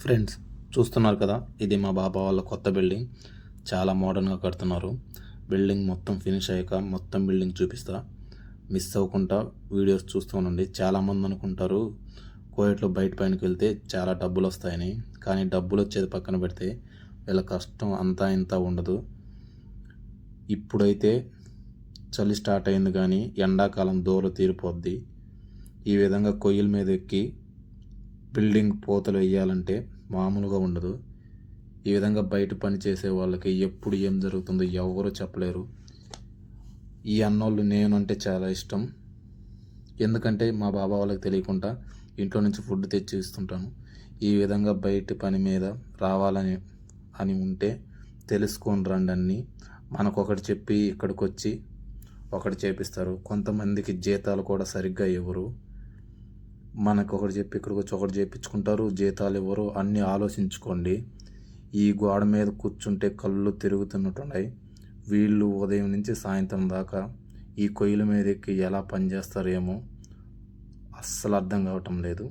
Friends చూస్తున్నారు కదా ఇది మా బాబా వాళ్ళ కొత్త బిల్డింగ్. చాలా మోడర్న్గా కడుతున్నారు. బిల్డింగ్ మొత్తం ఫినిష్ అయ్యాక మొత్తం బిల్డింగ్ చూపిస్తా. మిస్ అవ్వకుండా వీడియోస్ చూస్తూ ఉండండి. చాలామంది అనుకుంటారు కోయట్లో బయట పైనకి వెళ్తే చాలా డబ్బులు వస్తాయని. కానీ డబ్బులు వచ్చేది పక్కన పెడితే వీళ్ళ కష్టం అంతా ఇంత ఉండదు. ఇప్పుడైతే చలి స్టార్ట్ అయింది కానీ ఎండాకాలం దూర తీరిపోద్ది. ఈ విధంగా కొయ్యల మీద ఎక్కి బిల్డింగ్ పూతలు వేయాలంటే మామూలుగా ఉండదు. ఈ విధంగా బయట పని చేసే వాళ్ళకి ఎప్పుడు ఏం జరుగుతుందో ఎవరు చెప్పలేరు. ఈ అన్నోళ్ళు నేను అంటే చాలా ఇష్టం. ఎందుకంటే మా బాబా వాళ్ళకి తెలియకుండా ఇంట్లో నుంచి ఫుడ్ తెచ్చి ఇస్తుంటాను. ఈ విధంగా బయట పని మీద రావాలని అని ఉంటే తెలుసుకొని రండి అన్నీ. మనకు ఒకటి చెప్పి ఇక్కడికి వచ్చి ఒకటి చేపిస్తారు. కొంతమందికి జీతాలు కూడా సరిగ్గా ఇవ్వరు. మనకు ఒకటి చెప్పి ఇక్కడికి వచ్చి ఒకటి చేయించుకుంటారు జీతాలు ఇవ్వరు అన్నీ ఆలోచించుకోండి. ఈ గోడ మీద కూర్చుంటే కళ్ళు తిరుగుతున్నట్టున్నాయి. వీళ్ళు ఉదయం నుంచి సాయంత్రం దాకా ఈ కొయ్యల మీద ఎక్కి ఎలా పనిచేస్తారేమో అస్సలు అర్థం కావటం లేదు.